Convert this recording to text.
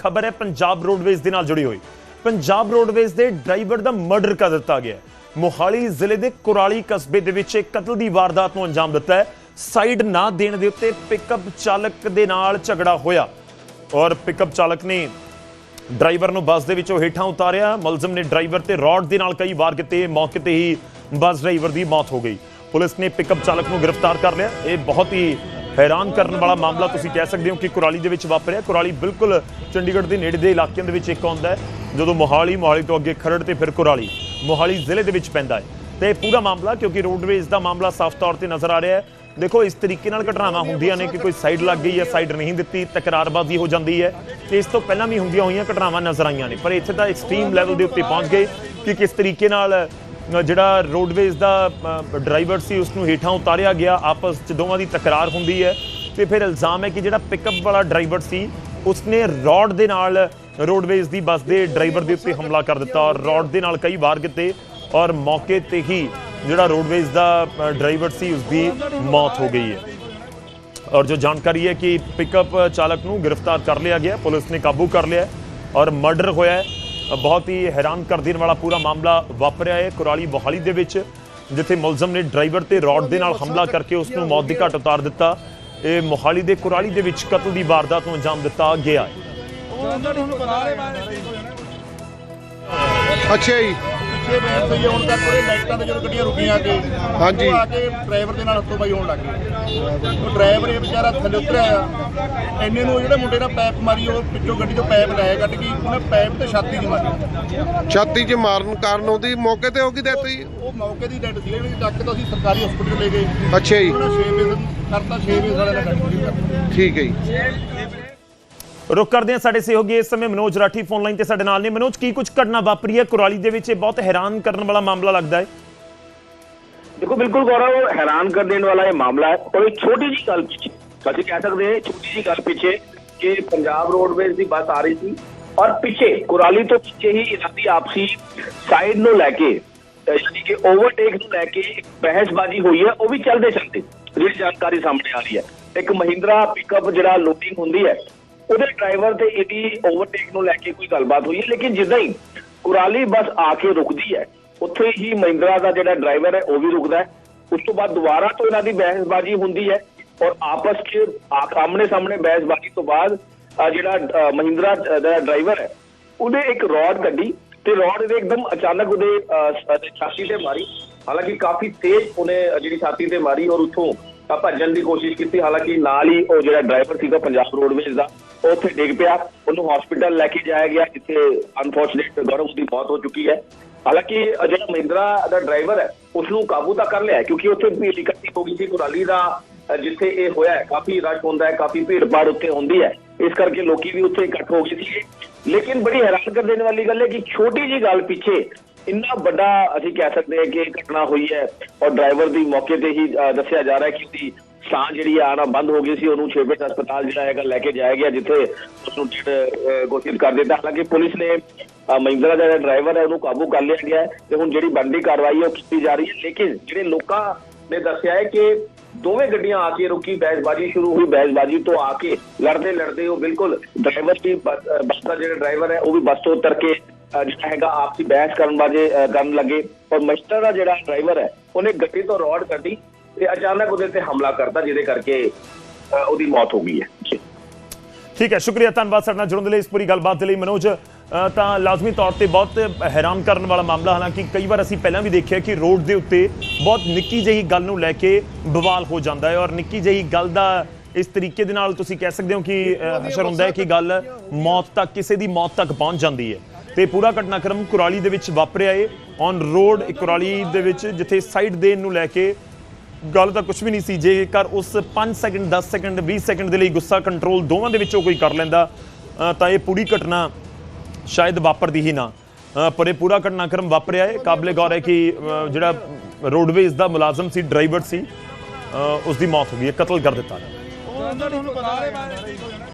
ਖਬਰ ਹੈ, ਪੰਜਾਬ ਰੋਡਵੇਜ਼ ਦੇ ਨਾਲ ਜੁੜੀ ਹੋਈ। ਪੰਜਾਬ ਰੋਡਵੇਜ਼ ਦੇ ਡਰਾਈਵਰ ਦਾ ਮਰਡਰ ਕਰ ਦਿੱਤਾ ਗਿਆ ਮੋਹਾਲੀ ਜ਼ਿਲ੍ਹੇ ਦੇ ਕੁਰਾਲੀ ਕਸਬੇ ਦੇ ਵਿੱਚ ਇੱਕ ਕਤਲ ਦੀ ਵਾਰਦਾਤ ਨੂੰ ਅੰਜਾਮ ਦਿੱਤਾ ਹੈ। ਸਾਈਡ ਨਾ ਦੇਣ ਦੇ ਉੱਤੇ ਪਿਕਅਪ ਚਾਲਕ ਦੇ ਨਾਲ ਝਗੜਾ ਹੋਇਆ। ਔਰ ਪਿਕਅਪ ਚਾਲਕ ਨੇ ਡਰਾਈਵਰ ਨੂੰ ਬੱਸ ਦੇ ਵਿੱਚੋਂ ਹੇਠਾਂ ਉਤਾਰਿਆ। ਮੁਲਜ਼ਮ ਨੇ ਡਰਾਈਵਰ ਤੇ ਰੋਡ ਦੇ ਨਾਲ ਕਈ ਵਾਰ ਕੀਤੇ, ਮੌਕੇ ਤੇ ਹੀ ਬੱਸ ਡਰਾਈਵਰ ਦੀ ਮੌਤ ਹੋ ਗਈ। ਪੁਲਿਸ ਨੇ ਪਿਕਅਪ ਚਾਲਕ ਨੂੰ ਗ੍ਰਿਫਤਾਰ ਕਰ ਲਿਆ। ਇਹ ਬਹੁਤ ਹੀ ਹੈਰਾਨ ਕਰਨ ਵਾਲਾ ਮਾਮਲਾ ਤੁਸੀਂ ਕਹਿ ਸਕਦੇ ਹੋ ਕਿ ਕੁਰਾਲੀ ਦੇ ਵਿੱਚ ਵਾਪਰਿਆ ਕੁਰਾਲੀ ਬਿਲਕੁਲ ਚੰਡੀਗੜ੍ਹ ਦੇ ਨੇੜੇ ਦੇ ਇਲਾਕਿਆਂ ਦੇ ਵਿੱਚ ਇੱਕ ਆਉਂਦਾ ਹੈ, ਜਦੋਂ ਮੋਹਾਲੀ ਮੋਹਾਲੀ ਤੋਂ ਅੱਗੇ ਖਰੜ ਤੇ ਫਿਰ ਕੁਰਾਲੀ। ਮੋਹਾਲੀ ਜ਼ਿਲ੍ਹੇ ਦੇ ਵਿੱਚ ਪੈਂਦਾ ਹੈ। ਤੇ ਇਹ ਪੂਰਾ ਮਾਮਲਾ, ਕਿਉਂਕਿ ਰੋਡਵੇਜ਼ ਦਾ ਮਾਮਲਾ ਸਾਫ਼ ਤੌਰ ਤੇ ਨਜ਼ਰ ਆ ਰਿਹਾ ਹੈ। ਦੇਖੋ, ਇਸ ਤਰੀਕੇ ਨਾਲ ਘਟਨਾਵਾਂ ਹੁੰਦੀਆਂ ਨੇ ਕਿ ਕੋਈ ਸਾਈਡ ਲੱਗ ਗਈ ਹੈ ਸਾਈਡ ਨਹੀਂ ਦਿੱਤੀ, ਤਕਰਾਰਬਾਜ਼ੀ ਹੋ ਜਾਂਦੀ ਹੈ। ਤੇ ਇਸ ਤੋਂ ਪਹਿਲਾਂ ਵੀ ਹੁੰਦੀਆਂ ਹੋਈਆਂ ਘਟਨਾਵਾਂ ਨਜ਼ਰ ਆਈਆਂ ਨੇ। ਪਰ ਇੱਥੇ ਤਾਂ ਐਕਸਟ੍ਰੀਮ ਲੈਵਲ ਦੇ ਉੱਤੇ ਪਹੁੰਚ ਗਏ ਕਿ ਕਿਸ ਤਰੀਕੇ ਨਾਲ ਜਿਹੜਾ ਰੋਡਵੇਜ਼ ਦਾ ਡਰਾਈਵਰ ਸੀ ਉਸ ਨੂੰ ਹੇਠਾਂ ਉਤਾਰਿਆ ਗਿਆ। ਆਪਸ 'ਚ ਦੋਵਾਂ ਦੀ ਤਕਰਾਰ ਹੁੰਦੀ ਹੈ। ਤੇ ਫਿਰ ਇਲਜ਼ਾਮ ਹੈ ਕਿ ਜਿਹੜਾ ਪਿਕਅਪ ਵਾਲਾ ਡਰਾਈਵਰ ਸੀ, ਉਸਨੇ ਰੋਡ ਦੇ ਨਾਲ ਰੋਡਵੇਜ਼ ਦੀ ਬੱਸ ਦੇ ਡਰਾਈਵਰ ਦੇ ਉੱਤੇ ਹਮਲਾ ਕਰ ਦਿੱਤਾ। ਔਰ ਰੋਡ ਦੇ ਨਾਲ ਕਈ ਵਾਰ ਕੀਤੇ ਔਰ ਮੌਕੇ ਤੇ ਹੀ ਜਿਹੜਾ ਰੋਡਵੇਜ਼ ਦਾ ਡਰਾਈਵਰ ਸੀ ਉਸ ਦੀ ਮੌਤ ਹੋ ਗਈ ਹੈ। ਔਰ ਜੋ ਜਾਣਕਾਰੀ ਹੈ ਕਿ ਪਿਕਅਪ ਚਾਲਕ ਨੂੰ ਗ੍ਰਿਫਤਾਰ ਕਰ ਲਿਆ ਗਿਆ। ਪੁਲਿਸ ਨੇ ਕਾਬੂ ਕਰ ਲਿਆ ਔਰ ਮਰਡਰ ਹੋਇਆ ਹੈ। ਬਹੁਤ ਹੀ ਹੈਰਾਨ ਕਰ ਦੇਣ ਵਾਲਾ ਪੂਰਾ ਮਾਮਲਾ ਵਾਪਰਿਆ ਹੈ ਕੁਰਾਲੀ ਮੋਹਾਲੀ ਦੇ ਵਿੱਚ ਜਿੱਥੇ ਮੁਲਜ਼ਮ ਨੇ ਡਰਾਈਵਰ ਤੇ ਰੋਡ ਦੇ ਨਾਲ ਹਮਲਾ ਕਰਕੇ ਉਸ ਨੂੰ ਮੌਤ ਦੀ ਘਾਟ ਉਤਾਰ ਦਿੱਤਾ। ਇਹ ਮੋਹਾਲੀ ਦੇ ਕੁਰਾਲੀ ਦੇ ਵਿੱਚ ਕਤਲ ਦੀ ਵਾਰਦਾਤ ਨੂੰ ਅੰਜਾਮ ਦਿੱਤਾ ਗਿਆ ਹੈ। ਅੱਛਾ ਜੀ। ਪਿੱਛੇ ਬੈਠ ਸਹੀ ਹੁਣ ਤੱਕ ਉਹਦੇ ਲਾਈਟਾਂ ਤੇ ਜਦੋਂ ਗੱਡੀਆਂ ਰੁਕੀਆਂ ਕੇ ਹਾਂਜੀ। ਉਹ ਆ ਕੇ ਡਰਾਈਵਰ ਦੇ ਨਾਲ ਹੱਥੋਂ ਬਾਈ ਹੋਣ ਲੱਗ ਉਹ ਡਰਾਈਵਰ ਇਹ ਵਿਚਾਰਾ ਥੱਲੇ ਉਤਰਿਆ ਆ। ਇੰਨੇ ਨੂੰ ਜਿਹੜੇ ਮੁੰਡੇ ਨਾਲ ਪੈਪ ਮਾਰੀ ਉਹ ਪਿੱਛੋਂ ਗੱਡੀ ਤੋਂ ਪੈਪ ਲੈ ਕੱਢ ਕੇ ਉਹਨੇ ਪੈਪ ਤੇ ਛਾਤੀ 'ਚ ਮਾਰੀ। ਛਾਤੀ 'ਚ ਮਾਰਨ ਕਾਰਨ ਉਹਦੀ ਮੌਕੇ ਤੇ ਹੋ ਗਈ ਡੈਥ ਜੀ? ਉਹ ਮੌਕੇ ਦੀ ਡੈਡ ਸੀ ਚੱਕ ਕੇ ਤਾਂ ਅਸੀਂ ਸਰਕਾਰੀ ਹਸਪੀਟਲ ਲੈ ਗਏ। ਅੱਛਾ ਜੀ। ਉਹਨਾਂ 6 ਵਜੇ ਕਰਤਾ 6 ਵਜੇ ਸਾਡਾ ਪੂਰੀ ਕਰਤੀ ਠੀਕ ਹੈ ਜੀ। ਰੁਕ ਕਰਦੇ ਹਾਂ ਸਾਡੇ ਸਹਿਯੋਗੀ ਇਸ ਸਮੇਂ ਮਨੋਜ ਰਾਠੀ ਫੋਨ ਲਾਈਨ ਤੇ ਸਾਡੇ ਨਾਲ ਨੇ। ਮਨੋਜ, ਕੀ ਕੁਝ ਘਟਨਾ ਵਾਪਰੀ ਹੈ? ਕੁਰਾਲੀ ਦੇ ਵਿੱਚ ਇਹ ਬਹੁਤ ਹੈਰਾਨ ਕਰਨ ਵਾਲਾ ਮਾਮਲਾ ਲੱਗਦਾ ਹੈ। ਦੇਖੋ, ਬਿਲਕੁਲ ਗੌਰਵ ਹੈਰਾਨ ਕਰ ਦੇਣ ਵਾਲਾ ਇਹ ਮਾਮਲਾ ਹੈ। ਔਰ ਇੱਕ ਛੋਟੀ ਜੀ ਗੱਲ ਪਿੱਛੇ, ਅਸੀਂ ਕਹਿ ਸਕਦੇ ਹਾਂ ਛੋਟੀ ਜੀ ਗੱਲ ਪਿੱਛੇ ਕਿ ਪੰਜਾਬ ਰੋਡਵੇਜ਼ ਦੀ ਬੱਸ ਆ ਰਹੀ ਸੀ। ਔਰ ਪਿੱਛੇ, ਕੁਰਾਲੀ ਤੋਂ ਪਿੱਛੇ ਹੀ ਇਹਨਾਂ ਦੀ ਆਪਸੀ ਸਾਈਡ ਨੂੰ ਲੈ ਕੇ ਯਾਨੀ ਕਿ ਓਵਰਟੇਕ ਨੂੰ ਲੈ ਕੇ ਇੱਕ ਬਹਿਸਬਾਜ਼ੀ ਹੋਈ ਹੈ। ਉਹ ਵੀ ਚੱਲਦੇ ਚੱਲਦੇ ਜਿਹੜੀ ਜਾਣਕਾਰੀ ਸਾਹਮਣੇ ਆ ਰਹੀ ਹੈ। ਇੱਕ ਮਹਿੰਦਰਾ ਪਿਕਅਪ ਜਿਹੜਾ ਲੋਡਿੰਗ ਹੁੰਦੀ ਹੈ ਉਹਦੇ ਡਰਾਈਵਰ ਤੇ ਇਹਦੀ ਓਵਰਟੇਕ ਨੂੰ ਲੈ ਕੇ ਕੋਈ ਗੱਲਬਾਤ ਹੋਈ ਹੈ ਲੇਕਿਨ ਜਿੱਦਾਂ ਹੀ ਕੁਰਾਲੀ ਬੱਸ ਆ ਕੇ ਰੁਕਦੀ ਹੈ ਉੱਥੇ ਹੀ ਮਹਿੰਦਰਾ ਦਾ ਜਿਹੜਾ ਡਰਾਈਵਰ ਹੈ ਉਹ ਵੀ ਰੁਕਦਾ ਹੈ। ਉਸ ਤੋਂ ਬਾਅਦ ਦੁਬਾਰਾ ਤੋਂ ਇਹਨਾਂ ਦੀ ਬਹਿਸਬਾਜ਼ੀ ਹੁੰਦੀ ਹੈ ਔਰ ਆਪਸ 'ਚ ਆਮਨੇ ਸਾਹਮਣੇ ਬਹਿਸਬਾਜ਼ੀ ਤੋਂ ਬਾਅਦ ਜਿਹੜਾ ਮਹਿੰਦਰਾ ਦਾ ਡਰਾਈਵਰ ਹੈ ਉਹਨੇ ਇੱਕ ਰੋਡ ਕੱਢੀ ਤੇ ਰੋਡ ਦੇ ਇੱਕਦਮ ਅਚਾਨਕ ਉਹਦੇ ਅਹ, ਛਾਤੀ ਤੇ ਮਾਰੀ। ਹਾਲਾਂਕਿ ਕਾਫੀ ਤੇਜ਼ ਉਹਨੇ ਜਿਹੜੀ ਛਾਤੀ ਤੇ ਮਾਰੀ ਔਰ ਉੱਥੋਂ ਭੱਜਣ ਦੀ ਕੋਸ਼ਿਸ਼ ਕੀਤੀ। ਹਾਲਾਂਕਿ ਨਾਲ ਹੀ ਉਹ ਜਿਹੜਾ ਡਰਾਈਵਰ ਸੀਗਾ ਪੰਜਾਬ ਰੋਡਵੇਜ਼ ਦਾ ਉੱਥੇ ਡਿੱਗ ਪਿਆ। ਉਹਨੂੰ ਹਸਪੀਟਲ ਲੈ ਕੇ ਜਾਇਆ ਗਿਆ, ਜਿੱਥੇ ਅਨਫੋਰਚੂਨੇਟ ਗੌਰਵ ਦੀ ਮੌਤ ਹੋ ਚੁੱਕੀ ਹੈ। ਹਾਲਾਂਕਿ ਜਿਹੜਾ ਮਹਿੰਦਰਾ ਦਾ ਡਰਾਈਵਰ ਹੈ ਉਸ ਨੂੰ ਕਾਬੂ ਤਾਂ ਕਰ ਲਿਆ ਕਿਉਂਕਿ ਉੱਥੇ ਭੀੜ ਇਕੱਠੀ ਹੋ ਗਈ ਸੀ। ਕੁਰਾਲੀ ਦਾ ਜਿੱਥੇ ਇਹ ਹੋਇਆ ਹੈ, ਕਾਫੀ ਰਸ਼ ਹੁੰਦਾ ਹੈ, ਕਾਫੀ ਭੀੜ ਭਾੜ ਉੱਥੇ ਹੁੰਦੀ ਹੈ। ਇਸ ਕਰਕੇ ਲੋਕੀ ਵੀ ਉੱਥੇ ਇਕੱਠ ਹੋ ਗਏ ਸੀ ਲੇਕਿਨ ਬੜੀ ਹੈਰਾਨ ਕਰ ਦੇਣ ਵਾਲੀ ਗੱਲ ਹੈ ਕਿ ਛੋਟੀ ਜੀ ਗੱਲ ਪਿੱਛੇ ਇੰਨਾ ਵੱਡਾ, ਅਸੀਂ ਕਹਿ ਸਕਦੇ ਹਾਂ ਕਿ ਇਹ ਘਟਨਾ ਹੋਈ ਹੈ। ਔਰ ਡਰਾਈਵਰ ਦੀ ਮੌਕੇ ਤੇ ਹੀ ਦੱਸਿਆ ਜਾ ਰਿਹਾ ਹੈ ਕਿ ਉਹਦੀ ਸਾਹ ਜਿਹੜੀ ਆ ਆਉਣਾ ਬੰਦ ਹੋ ਗਈ ਸੀ ਉਹਨੂੰ ਛੇਪੇਟ ਹਸਪਤਾਲ ਜਿਹੜਾ ਹੈਗਾ ਲੈ ਕੇ ਜਾਇਆ ਗਿਆ ਜਿੱਥੇ ਉਸਨੂੰ ਡੈਡ ਘੋਸ਼ਿਤ ਕਰ ਦਿੱਤਾ। ਹਾਲਾਂਕਿ ਪੁਲਿਸ ਨੇ ਅਹ, ਮਹਿੰਦਰਾ ਦਾ ਜਿਹੜਾ ਡਰਾਈਵਰ ਹੈ ਉਹਨੂੰ ਕਾਬੂ ਕਰ ਲਿਆ ਗਿਆ ਤੇ ਹੁਣ ਜਿਹੜੀ ਬਣਦੀ ਕਾਰਵਾਈ ਹੈ ਉਹ ਕੀਤੀ ਜਾ ਰਹੀ ਹੈ। ਲੇਕਿਨ ਜਿਹੜੇ ਲੋਕਾਂ ਨੇ ਦੱਸਿਆ ਹੈ ਕਿ ਦੋਵੇਂ ਗੱਡੀਆਂ ਆ ਕੇ ਰੁਕੀ ਬਹਿਸਬਾਜ਼ੀ ਸ਼ੁਰੂ ਹੋਈ। ਬਹਿਸਬਾਜ਼ੀ ਤੋਂ ਆ ਕੇ ਲੜਦੇ ਲੜਦੇ ਉਹ ਬਿਲਕੁਲ ਡਰਾਈਵਰ ਵੀ ਬੱਸ ਦਾ ਜਿਹੜਾ ਡਰਾਈਵਰ ਹੈ ਉਹ ਵੀ ਬੱਸ ਤੋਂ ਉਤਰ ਕੇ ਜਿਹੜਾ ਹੈਗਾ ਆਪਸੀ ਬਹਿਸ ਕਰਨ ਵਾਜੇ ਕਰਨ ਲੱਗੇ। ਔਰ ਮਸਟਰ ਦਾ ਜਿਹੜਾ ਡਰਾਈਵਰ ਹੈ ਉਹਨੇ ਗੱਡੀ ਤੋਂ ਰੋਡ ਕੱਢੀ। ਤੇ ਅਚਾਨਕ ਉਹਦੇ ਤੇ ਹਮਲਾ ਕਰਤਾ ਜਿਹਦੇ ਕਰਕੇ ਉਹਦੀ ਮੌਤ ਹੋ ਗਈ ਹੈ। ਠੀਕ ਹੈ ਸ਼ੁਕਰੀਆ ਧੰਨਵਾਦ ਸਾਡੇ ਨਾਲ ਜੁੜਨ ਦੇ ਲਈ ਇਸ ਪੂਰੀ ਗੱਲਬਾਤ ਦੇ ਲਈ ਮਨੋਜ। ਤਾਂ ਲਾਜ਼ਮੀ ਤੌਰ ਤੇ ਬਹੁਤ ਹੈਰਾਨ ਕਰਨ ਵਾਲਾ ਮਾਮਲਾ ਹਾਲਾਂਕਿ ਕਈ ਵਾਰ ਅਸੀਂ ਪਹਿਲਾਂ ਵੀ ਦੇਖਿਆ ਕਿ ਰੋਡ ਦੇ ਉੱਤੇ ਬਹੁਤ ਨਿੱਕੀ ਜਿਹੀ ਗੱਲ ਨੂੰ ਲੈ ਕੇ ਬਵਾਲ ਹੋ ਜਾਂਦਾ ਹੈ ਔਰ ਨਿੱਕੀ ਜਿਹੀ ਗੱਲ ਦਾ ਇਸ ਤਰੀਕੇ ਦੇ ਨਾਲ ਤੁਸੀਂ ਕਹਿ ਸਕਦੇ ਹੋ ਕਿ ਹਸ਼ਰ ਹੁੰਦਾ ਹੈ ਕਿ ਗੱਲ ਮੌਤ ਤੱਕ ਕਿਸੇ ਦੀ ਮੌਤ ਤੱਕ ਪਹੁੰਚ ਜਾਂਦੀ ਹੈ। ਤੇ ਪੂਰਾ ਘਟਨਾਕ੍ਰਮ ਕੁਰਾਲੀ ਦੇ ਵਿੱਚ ਵਾਪਰਿਆ ਏ। ਔਨ ਰੋਡ ਕੁਰਾਲੀ ਦੇ ਵਿੱਚ ਜਿੱਥੇ ਸਾਈਡ ਦੇਣ ਨੂੰ ਲੈ ਕੇ ਗੱਲ ਤਾਂ ਕੁਝ ਵੀ ਨਹੀਂ ਸੀ। ਜੇਕਰ ਉਸ 5 ਸੈਕਿੰਡ 10 ਸੈਕਿੰਡ 20 ਸੈਕਿੰਡ ਦੇ ਲਈ ਗੁੱਸਾ ਕੰਟਰੋਲ ਦੋਵਾਂ ਦੇ ਵਿੱਚੋਂ ਕੋਈ ਕਰ ਲੈਂਦਾ ਤਾਂ ਇਹ ਪੂਰੀ ਘਟਨਾ ਸ਼ਾਇਦ ਵਾਪਰਦੀ ਹੀ ਨਾ। ਪਰ ਇਹ ਪੂਰਾ ਘਟਨਾਕ੍ਰਮ ਵਾਪਰਿਆ। ਹੈ ਕਾਬਲੇ ਗੌਰ ਹੈ ਕਿ ਜਿਹੜਾ ਰੋਡਵੇਜ਼ ਦਾ ਮੁਲਾਜ਼ਮ ਸੀ ਡਰਾਈਵਰ ਸੀ ਅ, ਉਸ ਦੀ ਮੌਤ ਹੋ ਗਈ ਹੈ ਕਤਲ ਕਰ ਦਿੱਤਾ। ਗਿਆ